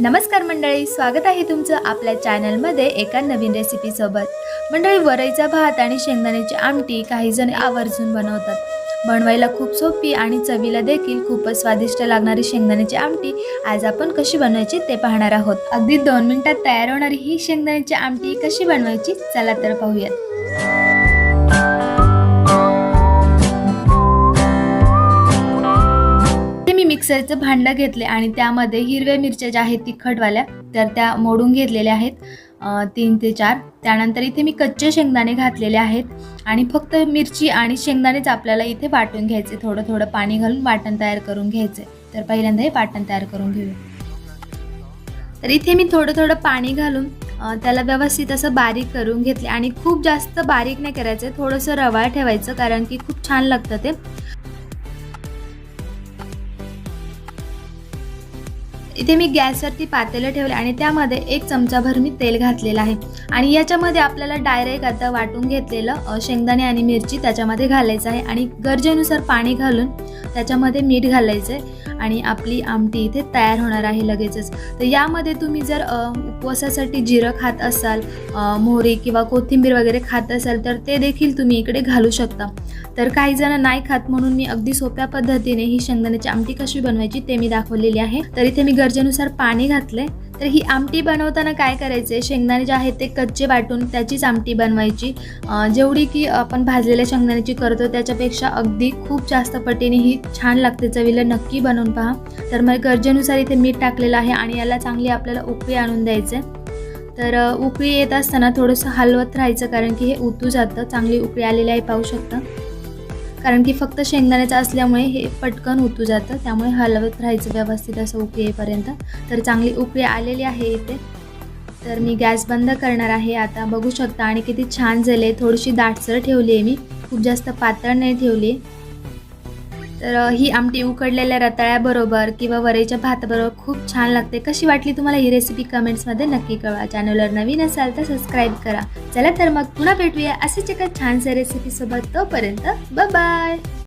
नमस्कार मंडळी स्वागत आहे तुमचं आपल्या चॅनलमध्ये एका नवीन रेसिपीसोबत मंडळी वरईचा भात आणि शेंगदाण्याची आमटी काही जण आवर्जून बनवतात. बनवायला खूप सोपी आणि चवीला देखील खूपच स्वादिष्ट लागणारी शेंगदाण्याची आमटी आज आपण कशी बनवायची ते पाहणार आहोत. अगदी दोन मिनिटात तयार होणारी ही शेंगदाण्याची आमटी कशी बनवायची चला तर पाहूयात. मिक्सरचं भांडं घेतले आणि त्यामध्ये हिरव्या मिरच्या ज्या आहेत तिखटवाल्या तर त्या मोडून घेतलेल्या आहेत तीन ते चार. त्यानंतर इथे मी कच्चे शेंगदाणे घातलेले आहेत आणि फक्त मिरची आणि शेंगदाणेच आपल्याला इथे वाटून घ्यायचे. थोडं थोडं पाणी घालून वाटण तयार करून घ्यायचे. तर पहिल्यांदा हे वाटण तयार करून घेऊया. तर इथे मी थोडं थोडं पाणी घालून त्याला व्यवस्थित असं बारीक करून घेतले. आणि खूप जास्त बारीक नाही करायचं थोडंसं रवाळ ठेवायचं कारण की खूप छान लागतं ते. इथे मी गॅसवरती पातेलं ठेवले आणि त्यामध्ये एक चमचाभर मी तेल घातलेलं आहे. आणि याच्यामध्ये आपल्याला डायरेक्ट आता वाटून घेतलेलं शेंगदाणे आणि मिरची त्याच्यामध्ये घालायचं आहे. आणि गरजेनुसार पाणी घालून त्याच्यामध्ये मीठ घालायचं आहे आणि आपली आमटी इथे तयार होणार आहे लगेचच. तर यामध्ये तुम्ही जर उपवासासाठी जिरं खात असाल मोहरी किंवा कोथिंबीर वगैरे खात असाल तर ते देखील तुम्ही इकडे घालू शकता. तर काही जण नाही खात म्हणून मी अगदी सोप्या पद्धतीने ही शेंगदाण्याची आमटी कशी बनवायची ते मी दाखवलेली आहे. तर इथे मी गरजेनुसार पाणी घातले तर ही आमटी बनवताना काय करायचे? शेंगदाणे जे आहेत ते कच्चे वाटून त्याचीच आमटी बनवायची. जेवढी की आपण भाजलेल्या शेंगदाण्याची करतो त्याच्यापेक्षा अगदी खूप जास्त पटीने ही छान लागते चवीला. नक्की बनवून पहा. तर मग गरजेनुसार इथे मीठ टाकलेलं आहे आणि याला चांगली आपल्याला उकळी आणून द्यायचे. तर उकळी येत असताना थोडंसं हलवत राहायचं कारण की हे उतू जातं. चांगली उकळी आलेली आहे पाहू शकता. कारण की फक्त शेंगदाण्याचं असल्यामुळे हे पटकन उतू जातं त्यामुळे हलवत राहायचं व्यवस्थित असं उकळी येईपर्यंत तर चांगली उकळी आलेली आहे इथे. तर मी गॅस बंद करणार आहे. आता बघू शकता आणि किती छान झाले. थोडीशी दाटसर ठेवली आहे मी. खूप जास्त पातळ नाही ठेवली तर ही आमटी उकडलेल्या रताळ्याबरोबर किंवा वरेच्या भाताबरोबर खूप छान लागते. कशी वाटली तुम्हाला ही रेसिपी कमेंट्समध्ये नक्की कळवा. चॅनलवर नवीन असाल तर सबस्क्राईब करा. चला तर मग पुन्हा भेटूया असेच एका छानशा रेसिपीसोबत तोपर्यंत बाय